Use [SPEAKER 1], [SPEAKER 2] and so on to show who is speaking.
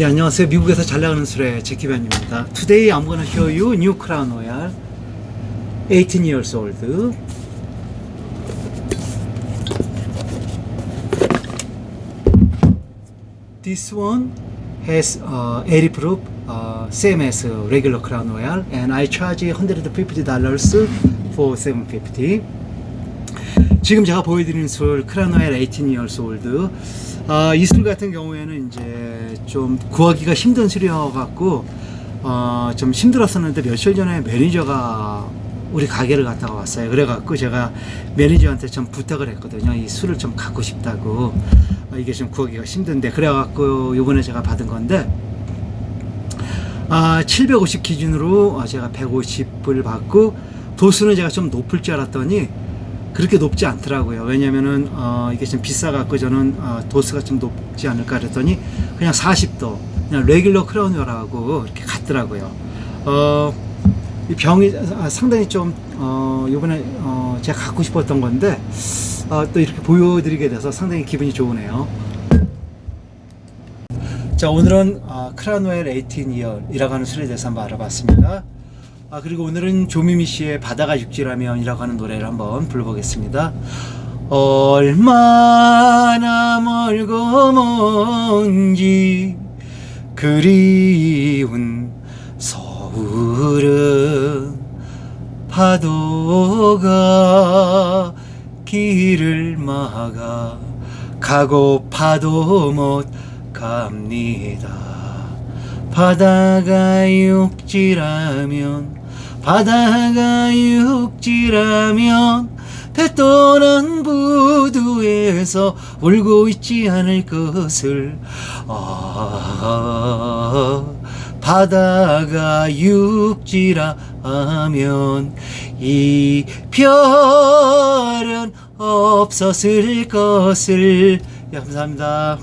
[SPEAKER 1] 네, 안녕하세요. 미국에서 잘 나가는 술의 제키반입니다. Today I'm gonna show you new Crown Royal 18 years old. This one has uh, 80 proof, uh, same as uh, regular Crown Royal, and I charge 150 dollars for 750. 지금 제가 보여드리는 술 크라노엘 18 years old 아, 이 술 같은 경우에는 이제 좀 구하기가 힘든 술이어 갖고 어, 좀 힘들었었는데 며칠 전에 매니저가 우리 가게를 갔다가 왔어요. 그래 갖고 제가 매니저한테 좀 부탁을 했거든요. 이 술을 좀 갖고 싶다고 아, 이게 좀 구하기가 힘든데 그래 갖고 요번에 제가 받은 건데 아, 750 기준으로 아, 제가 150불 받고 도수는 제가 좀 높을 줄 알았더니 그렇게 높지 않더라고요. 왜냐면은 어, 이게 좀 비싸갖고 저는 어, 도수가 좀 높지 않을까 그랬더니 그냥 40도 그냥 레귤러 크라운이라고 이렇게 같더라고요. 어, 이 병이 아, 상당히 좀 어, 이번에 어, 제가 갖고 싶었던 건데 어, 또 이렇게 보여드리게 돼서 상당히 기분이 좋으네요. 자 오늘은 아, 크라노엘 18이어이라고 하는 술에 대해서 한번 알아봤습니다. 아 그리고 오늘은 조미미 씨의 바다가 육지라면이라고 하는 노래를 한번 불러보겠습니다. 얼마나 멀고 먼지 그리운 서울은 파도가 길을 막아 가고 파도 못 갑니다. 바다가 육지라면 바다가 육지라면 배 떠난 부두에서 울고 있지 않을 것을 아 바다가 육지라면 이 별은 없었을 것을 예, 감사합니다.